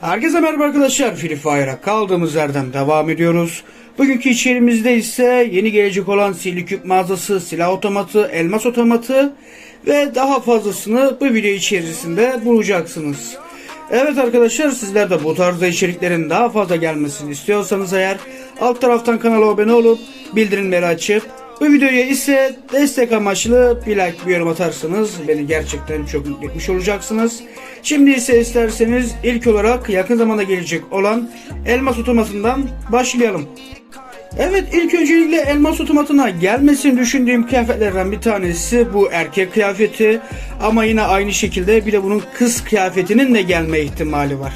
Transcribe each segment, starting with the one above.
Herkese merhaba arkadaşlar. Free Fire'a kaldığımız yerden devam ediyoruz. Bugünkü içerimizde ise yeni gelecek olan sihirli küp mağazası, silah otomatı, elmas otomatı ve daha fazlasını bu video içerisinde bulacaksınız. Evet arkadaşlar sizler de bu tarzda içeriklerin daha fazla gelmesini istiyorsanız eğer alt taraftan kanala abone olup bildirimleri açıp bu videoya ise destek amaçlı bir like bir yorum atarsanız beni gerçekten çok mutlu etmiş olacaksınız. Şimdi ise isterseniz ilk olarak yakın zamanda gelecek olan elmas otomatından başlayalım. Evet ilk öncelikle elmas otomatına gelmesini düşündüğüm kıyafetlerden bir tanesi bu erkek kıyafeti ama yine aynı şekilde bir de bunun kız kıyafetinin de gelme ihtimali var.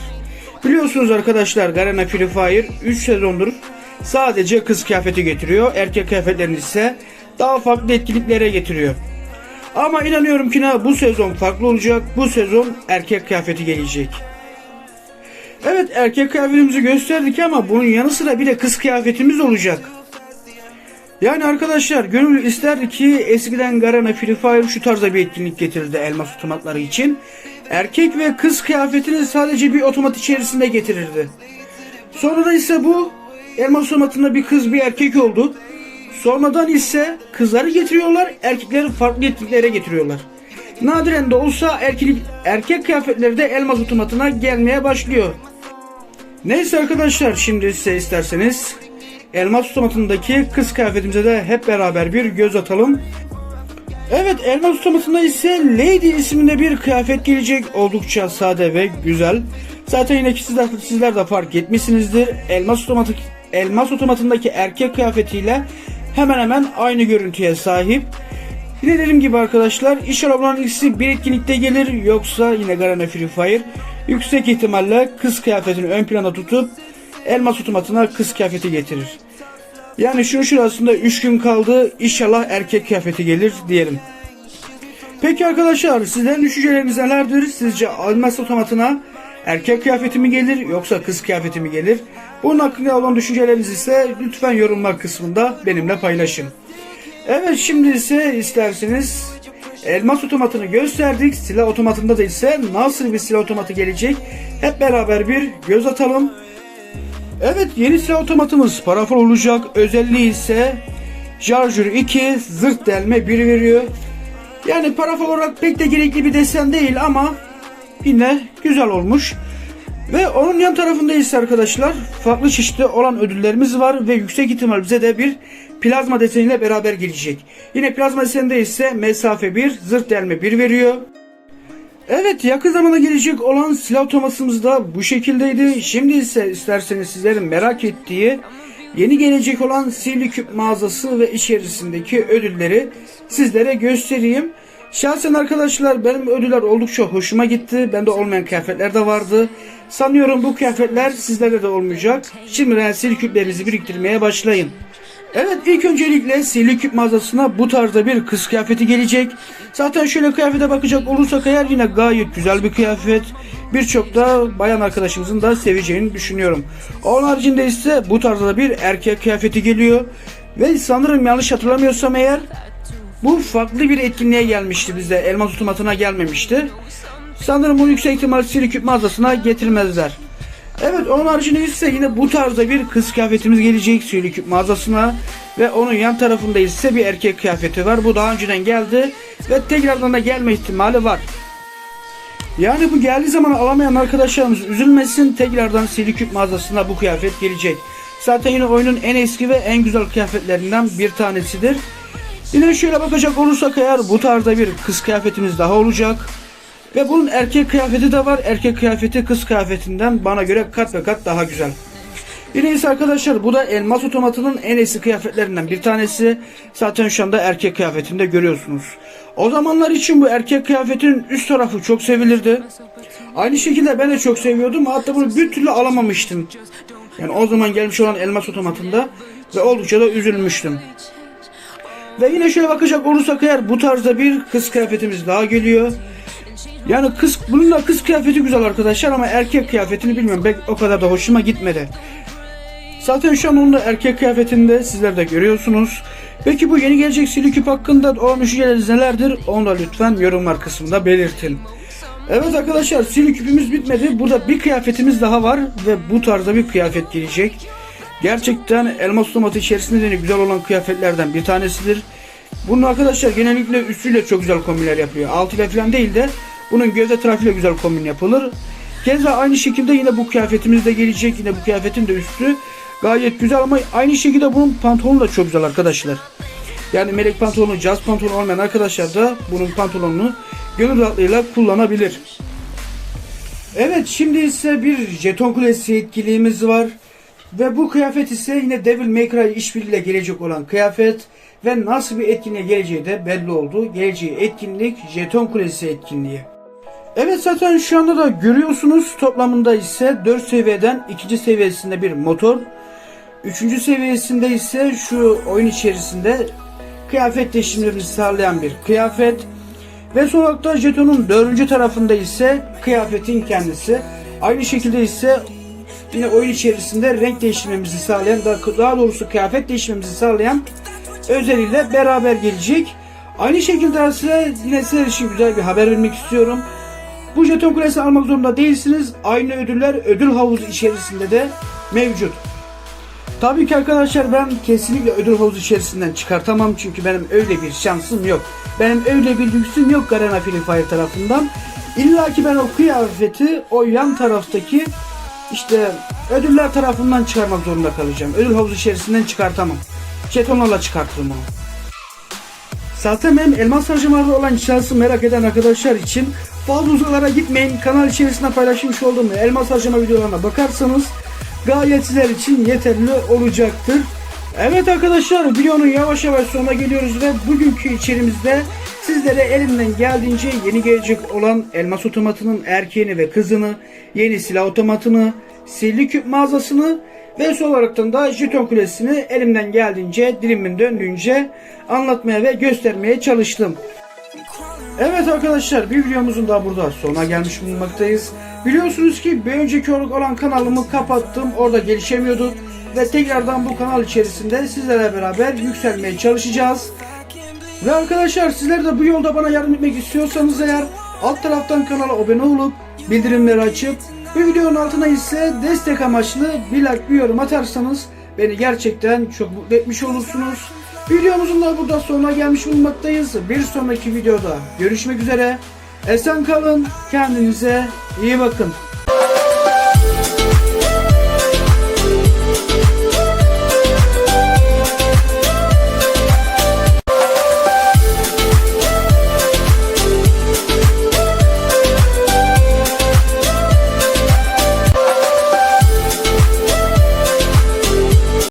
Biliyorsunuz arkadaşlar Garena Free Fire 3 sezondur sadece kız kıyafeti getiriyor. Erkek kıyafetlerini ise daha farklı etkinliklere getiriyor. Ama inanıyorum ki ne bu sezon farklı olacak. Bu sezon erkek kıyafeti gelecek. Evet erkek kıyafetimizi gösterdik ama bunun yanı sıra bir de kız kıyafetimiz olacak. Yani arkadaşlar gönül isterdi ki eskiden Garena Free Fire şu tarzda bir etkinlik getirdi elmas otomatları için. Erkek ve kız kıyafetini sadece bir otomat içerisinde getirirdi. Sonra da ise bu elmas otomatında bir kız bir erkek oldu. Sonradan ise kızları getiriyorlar, erkekleri farklı etkinliklere getiriyorlar. Nadiren de olsa erkek, erkek kıyafetleri de elmas otomatına gelmeye başlıyor. Neyse arkadaşlar şimdi ise isterseniz elmas otomatındaki kız kıyafetimize de hep beraber bir göz atalım. Evet elmas otomatında ise Lady isminde bir kıyafet gelecek. Oldukça sade ve güzel. Zaten yine ki sizler, sizler de fark etmişsinizdir. Elmas otomatik elmas otomatındaki erkek kıyafetiyle hemen hemen aynı görüntüye sahip. Yine dediğim gibi arkadaşlar inşallah bunların ikisi bir etkinlikte gelir yoksa yine Garena Free Fire yüksek ihtimalle kız kıyafetini ön plana tutup elmas otomatına kız kıyafeti getirir. Yani şunun şurasında 3 gün kaldı inşallah erkek kıyafeti gelir diyelim. Peki arkadaşlar sizlerin düşünceleriniz nelerdir? Sizce elmas otomatına erkek kıyafeti mi gelir yoksa kız kıyafeti mi gelir? Bunun hakkında olan düşüncelerinizi ise lütfen yorumlar kısmında benimle paylaşın. Evet şimdi ise isterseniz elmas otomatını gösterdik. Silah otomatında da ise nasıl bir silah otomatı gelecek hep beraber bir göz atalım. Evet yeni silah otomatımız parafol olacak. Özelliği ise Charger 2 zırt delme 1 veriyor. Yani parafol olarak pek de gerekli bir desen değil ama yine güzel olmuş. Ve onun yan tarafında ise arkadaşlar farklı çeşitli olan ödüllerimiz var ve yüksek ihtimal bize de bir plazma deseniyle beraber gelecek. Yine plazma deseninde ise mesafe 1, zırt delme 1 veriyor. Evet yakın zamanda gelecek olan silah otomatımız da bu şekildeydi. Şimdi ise isterseniz sizlerin merak ettiği yeni gelecek olan sihirli küp mağazası ve içerisindeki ödülleri sizlere göstereyim. Şahsen arkadaşlar benim ödüller oldukça hoşuma gitti. Bende olmayan kıyafetler de vardı. Sanıyorum bu kıyafetler sizlerde de olmayacak. Şimdiden sihirli küplerinizi biriktirmeye başlayın. Evet ilk öncelikle sihirli küp mağazasına bu tarzda bir kız kıyafeti gelecek. Zaten şöyle kıyafete bakacak olursak eğer yine gayet güzel bir kıyafet. Birçok da bayan arkadaşımızın da seveceğini düşünüyorum. Onun haricinde ise bu tarzda bir erkek kıyafeti geliyor. Ve sanırım yanlış hatırlamıyorsam eğer bu farklı bir etkinliğe gelmişti bizde. Elmas otomatına gelmemişti. Sanırım bu yüksek ihtimal sihirli küp mağazasına getirmezler. Evet onun haricinde ise yine bu tarzda bir kız kıyafetimiz gelecek Sihirli Küp mağazasına. Ve onun yan tarafında ise bir erkek kıyafeti var. Bu daha önceden geldi ve tekrardan da gelme ihtimali var. Yani bu geldiği zaman alamayan arkadaşlarımız üzülmesin. Tekrardan Sihirli Küp mağazasına bu kıyafet gelecek. Zaten yine oyunun en eski ve en güzel kıyafetlerinden bir tanesidir. Yine şöyle bakacak olursak eğer bu tarzda bir kız kıyafetimiz daha olacak. Ve bunun erkek kıyafeti de var. Erkek kıyafeti kız kıyafetinden bana göre kat ve kat daha güzel. Yine ise arkadaşlar bu da elmas otomatının en eski kıyafetlerinden bir tanesi. Zaten şu anda erkek kıyafetinde görüyorsunuz. O zamanlar için bu erkek kıyafetin üst tarafı çok sevilirdi. Aynı şekilde ben de çok seviyordum. Hatta bunu bir türlü alamamıştım. Yani o zaman gelmiş olan elmas otomatında ve oldukça da üzülmüştüm. Ve yine şöyle bakacak olursak eğer bu tarzda bir kız kıyafetimiz daha geliyor. Yani kız bunun da kız kıyafeti güzel arkadaşlar ama erkek kıyafetini bilmiyorum pek o kadar da hoşuma gitmedi. Zaten şu an onun da erkek kıyafetinde sizler de görüyorsunuz. Peki bu yeni gelecek Cube hakkında o düşünceleriniz nelerdir? Onu da lütfen yorumlar kısmında belirtin. Evet arkadaşlar silik küpümüz bitmedi. Burada bir kıyafetimiz daha var ve bu tarzda bir kıyafet gelecek. Gerçekten elmas otomatı içerisinde de güzel olan kıyafetlerden bir tanesidir. Bunun arkadaşlar genellikle üstüyle çok güzel kombinler yapıyor. Altıyla falan değil de bunun gövde tarafıyla güzel kombin yapılır. Keza aynı şekilde yine bu kıyafetimiz de gelecek. Yine bu kıyafetin de üstü gayet güzel ama aynı şekilde bunun pantolonu da çok güzel arkadaşlar. Yani melek pantolonu, caz pantolonu olmayan arkadaşlar da bunun pantolonunu gönül rahatlığıyla kullanabilir. Evet şimdi ise bir jeton kulesi etkiliğimiz var. Ve bu kıyafet ise yine Devil May Cry işbirliğiyle gelecek olan kıyafet. Ve nasıl bir etkinliğe geleceği de belli oldu. Geleceği etkinlik jeton kulesi etkinliği. Evet zaten şu anda da görüyorsunuz toplamında ise 4 seviyeden 2. seviyesinde bir motor. 3. seviyesinde ise şu oyun içerisinde kıyafet değişimlerini sağlayan bir kıyafet. Ve son olarak da jetonun dördüncü tarafında ise kıyafetin kendisi. Aynı şekilde ise yine oyun içerisinde renk değiştirmemizi sağlayan, daha doğrusu kıyafet değiştirmemizi sağlayan özelliğiyle beraber gelecek. Aynı şekilde size yine sizler için güzel bir haber vermek istiyorum. Bu jeton kulesi almak zorunda değilsiniz. Aynı ödüller ödül havuzu içerisinde de mevcut. Tabii ki arkadaşlar ben kesinlikle ödül havuzu içerisinden çıkartamam çünkü benim öyle bir şansım yok. Benim öyle bir lüksüm yok Garena Free Fire tarafından. İlla ki ben o kıyafeti o yan taraftaki işte ödüller tarafından çıkarmak zorunda kalacağım. Ödül havuzu içerisinden çıkartamam. Jetonlarla çıkartırım onu. Zaten benim elmas harcamalarda olan şansı merak eden arkadaşlar için fazla uzaklara gitmeyin. Kanal içerisinde paylaşmış olduğum elmas harcama videolarına bakarsanız gayet sizler için yeterli olacaktır. Evet arkadaşlar videonun yavaş yavaş sonuna geliyoruz ve bugünkü içerimizde sizlere elimden geldiğince yeni gelecek olan elmas otomatının erkeğini ve kızını, yeni silah otomatını, sihirli küp mağazasını ve son olaraktan da jeton kulesini elimden geldiğince dilimin döndüğünce anlatmaya ve göstermeye çalıştım. Evet arkadaşlar bir videomuzun daha burada sonuna gelmiş bulunmaktayız. Biliyorsunuz ki bir önceki olan kanalımı kapattım. Orada gelişemiyorduk. Ve tekrardan bu kanal içerisinde sizlerle beraber yükselmeye çalışacağız. Ve arkadaşlar sizler de bu yolda bana yardım etmek istiyorsanız eğer alt taraftan kanala abone olup bildirimleri açıp bu videonun altına ise destek amaçlı bir like bir yorum atarsanız beni gerçekten çok mutlu etmiş olursunuz. Videomuzun da burada sonuna gelmiş bulunmaktayız. Bir sonraki videoda görüşmek üzere. Esen kalın, kendinize iyi bakın.